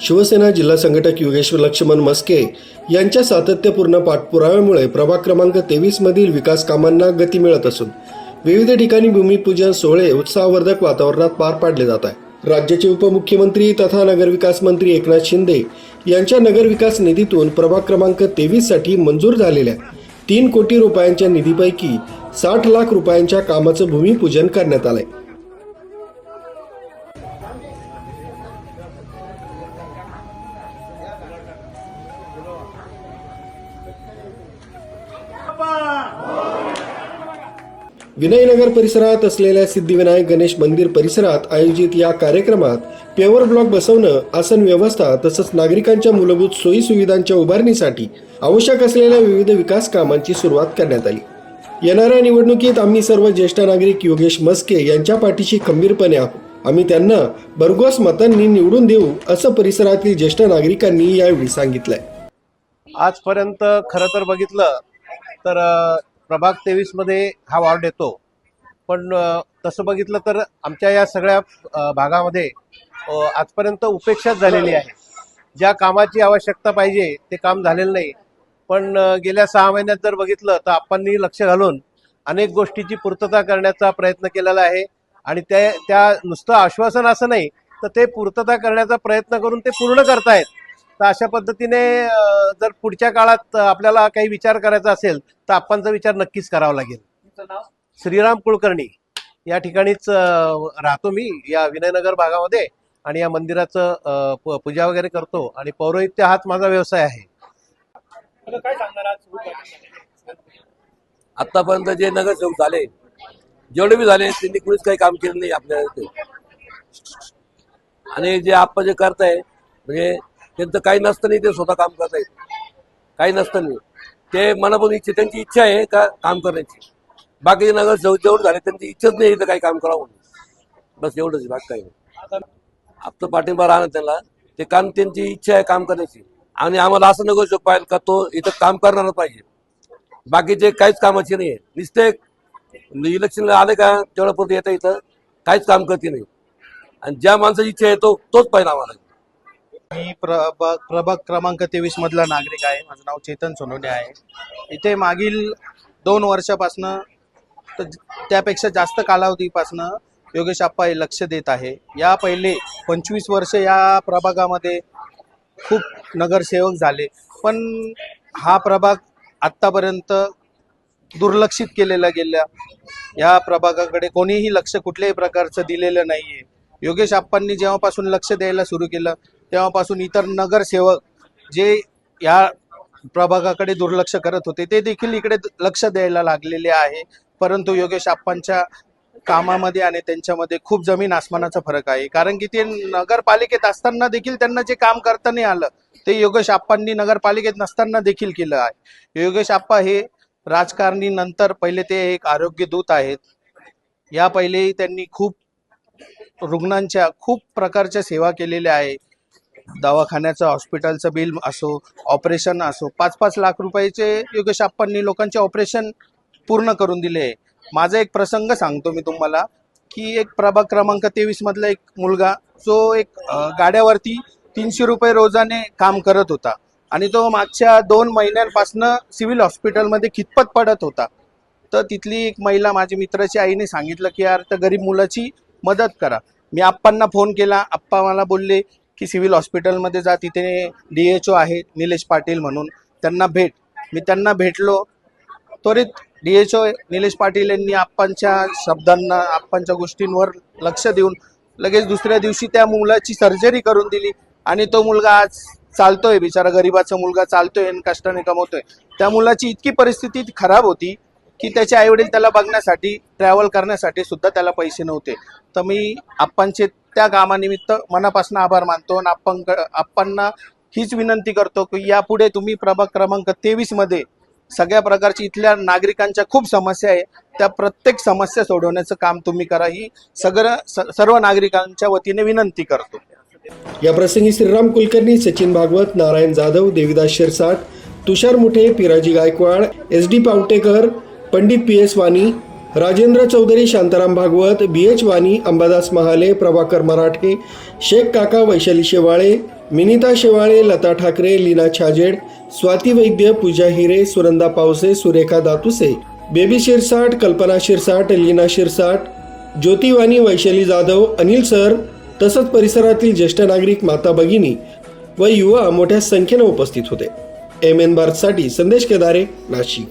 शिवसेना जिल्हा संघटक योगेश्वर लक्ष्मण मस्के यांच्या सातत्यपूर्ण पाठपुराव्यामुळे प्रभाग क्रमांक तेवीस मधील विकास कामांना गती मिळत असून विविध ठिकाणी भूमिपूजन सोहळे उत्साहवर्धक वातावरणात पार पाडले जात आहे. राज्याचे उपमुख्यमंत्री तथा नगरविकास मंत्री एकनाथ शिंदे यांच्या नगरविकास निधीतून प्रभाग क्रमांक तेवीससाठी मंजूर झालेल्या तीन कोटी रुपयांच्या निधीपैकी साठ लाख रुपयांच्या कामाचं भूमिपूजन करण्यात आलंय. विनयनगर परिसरात असलेल्या सिद्धिविनायक गणेश मंदिर परिसरात आयोजित या कार्यक्रमात पेवर ब्लॉक बसवणं आसन व्यवस्था तसंच नागरिकांच्या मूलभूत सोयी सुविधांच्या उभारणीसाठी आवश्यक असलेल्या विविध विकास कामांची सुरुवात करण्यात आली. येणाऱ्या निवडणुकीत आम्ही सर्व ज्येष्ठ नागरिक योगेश मस्के यांच्या पाठीशी खंबीरपणे आहोत. आम्ही त्यांना भरघोस मतांनी निवडून देऊ असं परिसरातील ज्येष्ठ नागरिकांनी यावेळी सांगितलंय. आजपर्यंत खरं तर बघितलं तर प्रभाग तेवीसमध्ये हा वॉर्ड येतो. पण तसं बघितलं तर आमच्या या सगळ्या भागामध्ये आजपर्यंत उपेक्षाच झालेली आहे. ज्या कामाची आवश्यकता पाहिजे ते काम झालेलं नाही. पण गेल्या सहा महिन्यात जर बघितलं तर आपणनी लक्ष घालून अनेक गोष्टीची पूर्तता करण्याचा प्रयत्न केलेला आहे. आणि त्या त्या नुसतं आश्वासन असं नाही तर ते पूर्तता करण्याचा प्रयत्न करून ते पूर्ण करतायत. तर अशा पद्धतीने जर पुढच्या काळात आपल्याला काही विचार करायचा असेल तर आपणचा विचार नक्कीच करावा लागेल. श्रीराम कुलकर्णी. या ठिकाणीच राहतो मी या विनयनगर भागामध्ये. आणि या मंदिराचं पूजा वगैरे करतो. आणि पौरोहित्य हाच माझा व्यवसाय आहे. काय सांगणार आज? सुरू आतापर्यंत जे नगरसेवक झाले जेवढे बी झाले त्यांनी कुणीच काही काम केलं नाही आपल्या आणि जे आपण जे करताय म्हणजे त्यांचं काही नसताना ते स्वतः काम करता येत काही नसताना ते मनापासून इच्छा त्यांची इच्छा आहे का काम करण्याची. बाकीचे नगर जवळ झाले त्यांची इच्छाच नाही इथं काही काम करावं. बस एवढंच बाकी काही नाही. आपलं पाठिंबा राहणार त्यांना. ते काम त्यांची इच्छा आहे काम करण्याची. आणि आम्हाला असं नगरसेवक पाहिजे का तो इथं काम करणारच पाहिजे. बाकीचे काहीच कामाचे नाही आहे. नुसते इलेक्शनला आले का तेवढं येतं इथं. काहीच काम करते नाही. आणि ज्या माणसाची इच्छा आहे तो तोच पाहिजे आम्हाला. मी प्रभाग प्रभाग क्रमांक तेवीस मधला नागरिक आहे. माझं नाव चेतन सोनवणे आहे. इथे मागील दोन वर्षापासनं तर त्यापेक्षा जास्त कालावधीपासनं योगेश आप्पा हे लक्ष देत आहे. या पहिले पंचवीस वर्ष या प्रभागामध्ये खूप नगरसेवक झाले. पण हा प्रभाग आत्तापर्यंत दुर्लक्षित केलेला गेला या प्रभागाकडे कोणीही लक्ष कुठल्याही प्रकारचं दिलेलं नाही आहे योगेश आप्पांनी जेव्हापासून लक्ष द्यायला सुरू केलं तेव्हापासून इतर नगरसेवक जे या प्रभागाकडे दुर्लक्ष करत होते ते देखील इकडे लक्ष द्यायला लागलेले आहे. परंतु योगेश आप्पांच्या कामामध्ये आणि त्यांच्यामध्ये खूप जमीन आसमानाचा फरक आहे. कारण की ते नगरपालिकेत असताना देखील त्यांना जे काम करता नाही आलं ते योगेश आप्पांनी नगरपालिकेत नसताना देखील केलं आहे. योगेश आप्पा हे राजकारणी नंतर पहिले ते एक आरोग्य दूत आहेत. या पहिलेही त्यांनी खूप रुग्णांच्या खूप प्रकारच्या सेवा केलेल्या आहे. दवाखान्याचं हॉस्पिटलचं बिल असो ऑपरेशन असो पाच पाच लाख रुपयाचे योगेश आप्पांनी लोकांचे ऑपरेशन पूर्ण करून दिले. आहे माझा एक प्रसंग सांगतो मी तुम्हाला की एक प्रभाग क्रमांक तेवीस मधला एक मुलगा जो एक गाड्यावरती तीनशे रुपये रोजाने काम करत होता आणि तो मागच्या दोन महिन्यांपासनं सिव्हिल हॉस्पिटलमध्ये खितपत पडत होता. तर तिथली एक महिला माझ्या मित्राची आईने सांगितलं की यार तर गरीब मुलाची मदत करा. मी आप्पांना फोन केला आप्पा मला बोलले की सिव्हिल हॉस्पिटलमध्ये जा तिथे डी एच ओ आहे निलेश पाटील म्हणून. त्यांना भेट. मी त्यांना भेटलो. त्वरित D H O Nilesh Patil यांनी आप्पांच्या शब्दांना आप्पांच्या गोष्टींवर लक्ष देऊन लगेच दुसऱ्या दिवशी त्या मुलाची सर्जरी करून दिली. आणि तो मुलगा आज चालतोय बिचारा गरीबाचा मुलगा चालतोय आणि कष्टाने कमवतोय. त्या मुलाची इतकी परिस्थिती खराब होती की त्याचे आईवडील त्याला बघण्यासाठी ट्रॅव्हल करण्यासाठी सुद्धा त्याला पैसे नव्हते. तर मी आप्पांचे त्या कामानिमित्त मनापासून आभार मानतो. आणि आपण आप्पांना हीच विनंती करतो की यापुढे तुम्ही प्रभाग क्रमांक तेवीसमध्ये सगळ्या प्रकारची इथल्या नागरिकांच्या खूप समस्या आहे. त्या प्रत्येक समस्या सोडवण्याचं काम तुम्ही करा. ही सगळं स- सर्व नागरिकांच्या वतीने विनंती करतो. या प्रसंगी Shriram Kulkarni Sachin Bhagwat Narayan Jadhav Devidas Shirsat Tushar Muthe Piraji Gaikwad S D Pawtekar Pandit P S Wani Rajendra Chaudhari Shantaram Bhagwat B H Wani Ambadas Mahale Prabhakar Marathe Shaikh काका Vaishali Shewale Minita Shewale Lata Thackeray Leena Chhajed Swati Vaidya Pooja Hire Suranda Pawse Surekha Datuse baby Shirsat Kalpana Shirsat Leena Shirsat Jyotiwani Vaishali Jadhav Anil sir तसंच परिसरातील ज्येष्ठ नागरिक माता भगिनी व युवा मोठ्या संख्येनं उपस्थित होते. एम एन भारतसाठी संदेश केदारे नाशिक.